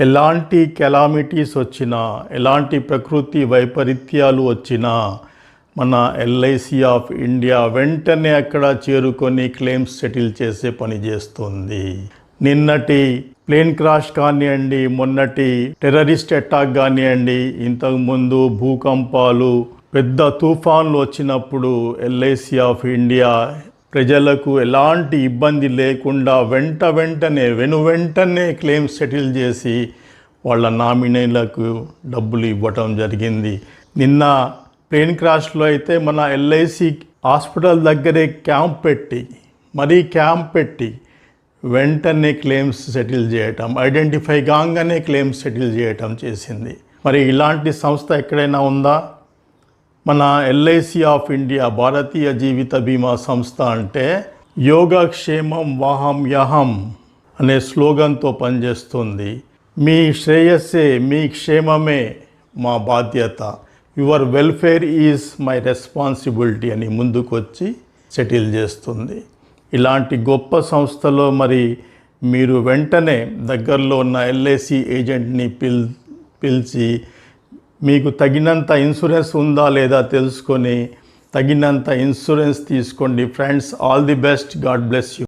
ఎలాంటి కెలామిటీస్ వచ్చినా ఎలాంటి ప్రకృతి వైపరీత్యాలు వచ్చినా మన ఎల్ఐసి ఆఫ్ ఇండియా వెంటనే అక్కడ చేరుకొని క్లెయిమ్స్ సెటిల్ చేసే పని చేస్తుంది. నిన్నటి ప్లేన్ క్రాష్ కానివ్వండి మొన్నటి టెర్రరిస్ట్ అటాక్ కానివ్వండి ఇంతకుముందు భూకంపాలు పెద్ద తుఫాన్లు వచ్చినప్పుడు ఎల్ఐసి ఆఫ్ ఇండియా ప్రజలకు ఎలాంటి ఇబ్బంది లేకుండా వెంట వెంటనే వెను వెంటనే క్లెయిమ్ సెటిల్ చేసి వాళ్ళ నామినీలకు డబ్బులు ఇవ్వటం జరిగింది. నిన్న ప్లేన్ క్రాష్లో అయితే మన ఎల్ఐసి హాస్పిటల్ దగ్గరే క్యాంప్ పెట్టి మరీ క్యాంప్ పెట్టి వెంటనే క్లెయిమ్స్ సెటిల్ చేయటం ఐడెంటిఫై కాగానే క్లెయిమ్స్ సెటిల్ చేయటం చేసింది. మరి ఇలాంటి సంస్థ ఎక్కడైనా ఉందా? మన ఎల్ఐసి ఆఫ్ ఇండియా భారతీయ జీవిత బీమా సంస్థ అంటే యోగక్షేమం వాహం యహం అనే స్లోగన్తో పనిచేస్తుంది. మీ శ్రేయస్సే మీ క్షేమమే మా బాధ్యత. Your welfare is my responsibility అని ముందుకొచ్చి సెటిల్ చేస్తుంది. ఇలాంటి గొప్ప సంస్థలో మరి మీరు వెంటనే దగ్గరలో ఉన్న ఎల్ఐసి ఏజెంట్ని పిల్ పిలిచి మీకు తగినంత ఇన్సూరెన్స్ ఉందా లేదా తెలుసుకొని తగినంత ఇన్సూరెన్స్ తీసుకోండి. Friends all the best God bless you